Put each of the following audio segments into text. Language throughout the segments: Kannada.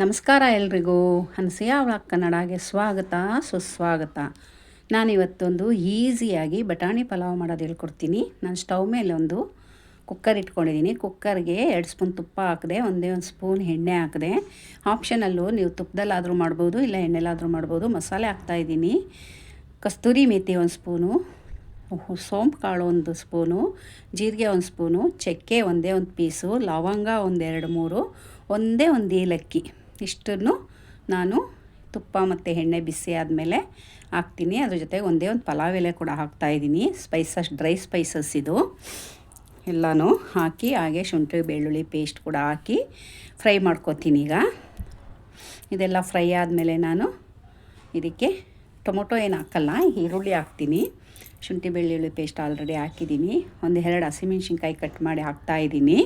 ನಮಸ್ಕಾರ ಎಲ್ರಿಗೂ. ಹನಸಿಯ ವ್ಲಾಗ್ ಕನ್ನಡಗೆ ಸ್ವಾಗತ, ಸುಸ್ವಾಗತ. ನಾನಿವತ್ತೊಂದು ಈಸಿಯಾಗಿ ಬಟಾಣಿ ಪಲಾವ್ ಮಾಡೋದು ಹೇಳ್ಕೊಡ್ತೀನಿ. ನಾನು ಸ್ಟವ್ ಮೇಲೆ ಒಂದು ಕುಕ್ಕರ್ ಇಟ್ಕೊಂಡಿದ್ದೀನಿ ಕುಕ್ಕರ್ಗೆ ಎರಡು ಸ್ಪೂನ್ ತುಪ್ಪ ಹಾಕಿದೆ, ಒಂದೇ ಒಂದು ಸ್ಪೂನ್ ಎಣ್ಣೆ ಹಾಕಿದೆ. ಆಪ್ಷನಲ್ಲೂ ನೀವು ತುಪ್ಪದಲ್ಲಾದರೂ ಮಾಡ್ಬೋದು, ಇಲ್ಲ ಎಣ್ಣೆಲಾದರೂ ಮಾಡ್ಬೋದು. ಮಸಾಲೆ ಹಾಕ್ತಾಯಿದ್ದೀನಿ ಕಸ್ತೂರಿ ಮೇತಿ ಒಂದು ಸ್ಪೂನು ಸೋಂಪು ಕಾಳು ಒಂದು ಸ್ಪೂನು, ಜೀರಿಗೆ ಒಂದು ಸ್ಪೂನು, ಚಕ್ಕೆ ಒಂದೇ ಒಂದು ಪೀಸು, ಲವಂಗ ಒಂದೆರಡು ಮೂರು, ಒಂದೇ ಒಂದು ಏಲಕ್ಕಿ. ಇಷ್ಟನ್ನು ನಾನು ತುಪ್ಪ ಮತ್ತು ಎಣ್ಣೆ ಬಿಸಿ ಆದಮೇಲೆ ಹಾಕ್ತೀನಿ. ಅದ್ರ ಜೊತೆಗೆ ಒಂದೇ ಒಂದು ಪಲಾವ್ ಎಲೆ ಕೂಡ ಹಾಕ್ತಾಯಿದ್ದೀನಿ ಸ್ಪೈಸಸ್ ಡ್ರೈ ಸ್ಪೈಸಸ್ ಇದು. ಎಲ್ಲನೂ ಹಾಕಿ, ಹಾಗೆ ಶುಂಠಿ, ಬೆಳ್ಳುಳ್ಳಿ ಪೇಸ್ಟ್ ಕೂಡ ಹಾಕಿ ಫ್ರೈ ಮಾಡ್ಕೊತೀನಿ ಈಗ. ಇದೆಲ್ಲ ಫ್ರೈ ಆದಮೇಲೆ ನಾನು ಇದಕ್ಕೆ ಟೊಮೊಟೊ ಏನು ಹಾಕಲ್ಲ, ಈರುಳ್ಳಿ ಹಾಕ್ತೀನಿ. ಶುಂಠಿ, ಬೆಳ್ಳುಳ್ಳಿ ಪೇಸ್ಟ್ ಆಲ್ರೆಡಿ ಹಾಕಿದ್ದೀನಿ. ಒಂದು ಎರಡು ಹಸಿಮೆಣ್ಸಿನ್ಕಾಯಿ ಕಟ್ ಮಾಡಿ ಹಾಕ್ತಾಯಿದ್ದೀನಿ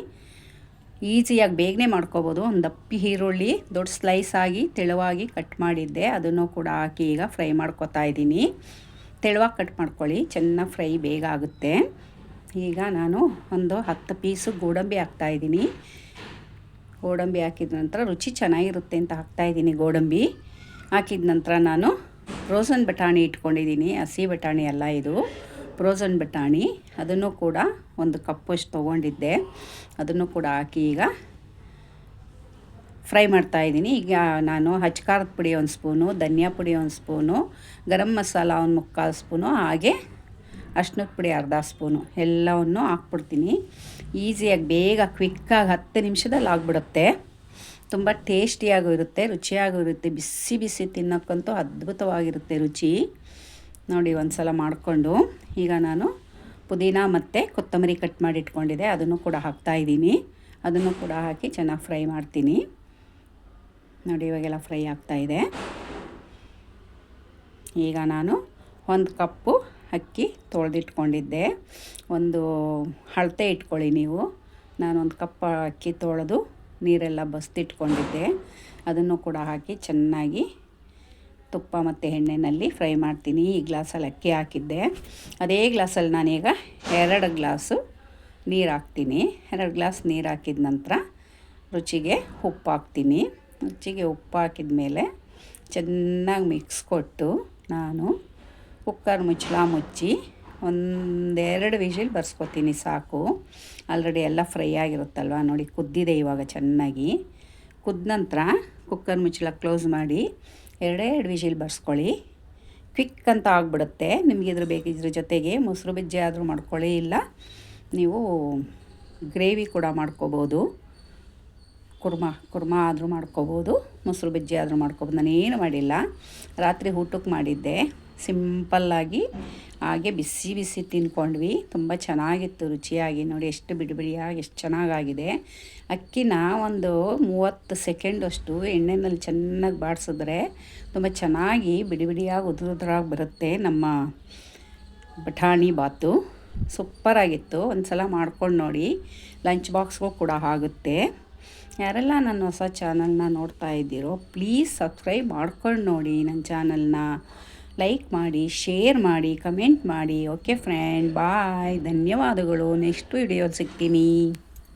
ಈಸಿಯಾಗಿ ಬೇಗನೆ ಮಾಡ್ಕೋಬೋದು. ಒಂದು ದಪ್ಪಿ ಈರುಳ್ಳಿ ದೊಡ್ಡ ಸ್ಲೈಸ್ ಆಗಿ ತೆಳುವಾಗಿ ಕಟ್ ಮಾಡಿದ್ದೆ. ಅದನ್ನು ಕೂಡ ಹಾಕಿ ಈಗ ಫ್ರೈ ಮಾಡ್ಕೊತಾ ಇದ್ದೀನಿ. ತೆಳುವಾಗಿ ಕಟ್ ಮಾಡ್ಕೊಳ್ಳಿ. ಚೆನ್ನಾಗಿ ಫ್ರೈ ಬೇಗ ಆಗುತ್ತೆ. ಈಗ ನಾನು ಒಂದು ಹತ್ತು ಪೀಸು ಗೋಡಂಬಿ ಹಾಕ್ತಾಯಿದ್ದೀನಿ ಗೋಡಂಬಿ ಹಾಕಿದ ನಂತರ ರುಚಿ ಚೆನ್ನಾಗಿರುತ್ತೆ ಅಂತ ಹಾಕ್ತಾಯಿದ್ದೀನಿ ಗೋಡಂಬಿ. ಹಾಕಿದ ನಂತರ ನಾನು ರೋಸನ್ ಬಟಾಣಿ ಇಟ್ಕೊಂಡಿದ್ದೀನಿ. ಹಸಿ ಬಟಾಣಿ ಅಲ್ಲ ಇದು. ಫ್ರೋಸನ್ ಬಟಾಣಿ, ಅದನ್ನು ಕೂಡ ಒಂದು ಕಪ್ಪಷ್ಟು ತೊಗೊಂಡಿದ್ದೆ. ಅದನ್ನು ಕೂಡ ಹಾಕಿ ಈಗ ಫ್ರೈ ಮಾಡ್ತಾ ಇದ್ದೀನಿ. ಈಗ ನಾನು ಹಚ್ಕಾರದ ಪುಡಿ ಒಂದು ಸ್ಪೂನು, ಧನಿಯಾ ಪುಡಿ ಒಂದು ಸ್ಪೂನು, ಗರಂ ಮಸಾಲ ಒಂದು ಮುಕ್ಕಾಲು ಸ್ಪೂನು, ಹಾಗೆ ಅರ್ಶಿನದ ಪುಡಿ ಅರ್ಧ ಸ್ಪೂನು, ಎಲ್ಲವನ್ನು ಹಾಕ್ಬಿಡ್ತೀನಿ. ಈಸಿಯಾಗಿ ಬೇಗ ಕ್ವಿಕ್ಕಾಗಿ ಹತ್ತು ನಿಮಿಷದಲ್ಲಿ ಆಗಿಬಿಡುತ್ತೆ. ತುಂಬ ಟೇಸ್ಟಿಯಾಗೂ ಇರುತ್ತೆ, ರುಚಿಯಾಗೂ ಇರುತ್ತೆ, ಬಿಸಿ ಬಿಸಿ ತಿನ್ನೋಕ್ಕಂತೂ ಅದ್ಭುತವಾಗಿರುತ್ತೆ ರುಚಿ. ನೋಡಿ ಒಂದು ಸಲ ಮಾಡಿಕೊಂಡು ಈಗ ನಾನು ಪುದೀನ ಮತ್ತು ಕೊತ್ತಂಬರಿ ಕಟ್ ಮಾಡಿ ಇಟ್ಕೊಂಡಿದ್ದೆ. ಅದನ್ನು ಕೂಡ ಹಾಕ್ತಾಯಿದ್ದೀನಿ ಅದನ್ನು ಕೂಡ ಹಾಕಿ ಚೆನ್ನಾಗಿ ಫ್ರೈ ಮಾಡ್ತೀನಿ. ನೋಡಿ, ಇವಾಗೆಲ್ಲ ಫ್ರೈ ಆಗ್ತಾಯಿದೆ ಈಗ ನಾನು ಒಂದು ಕಪ್ಪು ಅಕ್ಕಿ ತೊಳೆದಿಟ್ಕೊಂಡಿದ್ದೆ. ಒಂದು ಅಳತೆ ಇಟ್ಕೊಳ್ಳಿ ನೀವು. ನಾನು ಒಂದು ಕಪ್ ಅಕ್ಕಿ ತೊಳೆದು ನೀರೆಲ್ಲ ಬಸ್ತಿಟ್ಕೊಂಡಿದ್ದೆ ಅದನ್ನು ಕೂಡ ಹಾಕಿ ಚೆನ್ನಾಗಿ ತುಪ್ಪ ಮತ್ತು ಎಣ್ಣೆಯಲ್ಲಿ ಫ್ರೈ ಮಾಡ್ತೀನಿ. ಈ ಗ್ಲಾಸಲ್ಲಿ ಅಕ್ಕಿ ಹಾಕಿದ್ದೆ. ಅದೇ ಗ್ಲಾಸಲ್ಲಿ ನಾನೀಗ ಎರಡು ಗ್ಲಾಸು ನೀರು ಹಾಕ್ತೀನಿ. ಎರಡು ಗ್ಲಾಸ್ ನೀರು ಹಾಕಿದ ನಂತರ ರುಚಿಗೆ ಉಪ್ಪು ಹಾಕ್ತೀನಿ. ರುಚಿಗೆ ಉಪ್ಪು ಹಾಕಿದ ಮೇಲೆ ಚೆನ್ನಾಗಿ ಮಿಕ್ಸ್ ಕೊಟ್ಟು ನಾನು ಕುಕ್ಕರ್ ಮುಚ್ಚಳ ಮುಚ್ಚಿ ಒಂದೆರಡು ವಿಷಿಲ್ ಬರ್ಸ್ಕೊತೀನಿ ಸಾಕು. ಆಲ್ರೆಡಿ ಎಲ್ಲ ಫ್ರೈ ಆಗಿರುತ್ತಲ್ವ? ನೋಡಿ ಕುದ್ದಿದೆ ಇವಾಗ ಚೆನ್ನಾಗಿ. ಕುದ್ದ ನಂತರ ಕುಕ್ಕರ್ ಮುಚ್ಚಳ ಕ್ಲೋಸ್ ಮಾಡಿ ಎರಡೇ ಎರಡು ವಿಷಿಲ್ ಬರ್ಸ್ಕೊಳ್ಳಿ. ಕ್ವಿಕ್ ಅಂತ ಆಗಿಬಿಡುತ್ತೆ. ನಿಮಗೆ ಇದ್ರ ಬೇಕಿದ್ರ ಜೊತೆಗೆ ಮೊಸರು ಬಜ್ಜಿ ಆದರೂ ಮಾಡ್ಕೊಳ್ಳಿ. ಇಲ್ಲ, ನೀವು ಗ್ರೇವಿ ಕೂಡ ಮಾಡ್ಕೋಬೋದು. ಕುರ್ಮಾ ಕುರ್ಮಾ ಆದರೂ ಮಾಡ್ಕೋಬೋದು. ಮೊಸರು ಬಜ್ಜಿ ಆದರೂ ಮಾಡ್ಕೋಬೋದು. ನಾನೇನು ಮಾಡಿಲ್ಲ. ರಾತ್ರಿ ಊಟಕ್ಕೆ ಮಾಡಿದ್ದೆ. ಸಿಂಪಲ್ಲಾಗಿ ಹಾಗೆ ಬಿಸಿ ಬಿಸಿ ತಿನ್ಕೊಂಡ್ವಿ. ತುಂಬ ಚೆನ್ನಾಗಿತ್ತು ರುಚಿಯಾಗಿ. ನೋಡಿ ಎಷ್ಟು ಬಿಡಿ ಬಿಡಿಯಾಗಿ ಎಷ್ಟು ಚೆನ್ನಾಗಾಗಿದೆ. ಅಕ್ಕಿನ ಒಂದು ಮೂವತ್ತು ಸೆಕೆಂಡಷ್ಟು ಎಣ್ಣೆನಲ್ಲಿ ಚೆನ್ನಾಗಿ ಬಾಡಿಸಿದ್ರೆ ತುಂಬ ಚೆನ್ನಾಗಿ ಬಿಡಿ ಬಿಡಿಯಾಗಿ ಉದುರುದ್ರಾಗಿ ಬರುತ್ತೆ ನಮ್ಮ ಬಟಾಣಿ ಬಾತು. ಸೂಪರಾಗಿತ್ತು ಒಂದು ಸಲ ಮಾಡ್ಕೊಂಡು ನೋಡಿ. ಲಂಚ್ ಬಾಕ್ಸ್ಗೂ ಕೂಡ ಆಗುತ್ತೆ. ಯಾರೆಲ್ಲ ನನ್ನ ಹೊಸ ಚಾನಲ್ನ ನೋಡ್ತಾ ಇದ್ದೀರೋ, ಪ್ಲೀಸ್ ಸಬ್ಸ್ಕ್ರೈಬ್ ಮಾಡ್ಕೊಂಡು ನೋಡಿ ನನ್ನ ಚಾನಲ್ನ. ಲೈಕ್ ಮಾಡಿ ಶೇರ್ ಮಾಡಿ ಕಮೆಂಟ್ ಮಾಡಿ. ಓಕೆ ಫ್ರೆಂಡ್ ಬಾಯ್ ಧನ್ಯವಾದಗಳು. ನೆಕ್ಸ್ಟ್ ವಿಡಿಯೋ ಸಿಗ್ತೀನಿ.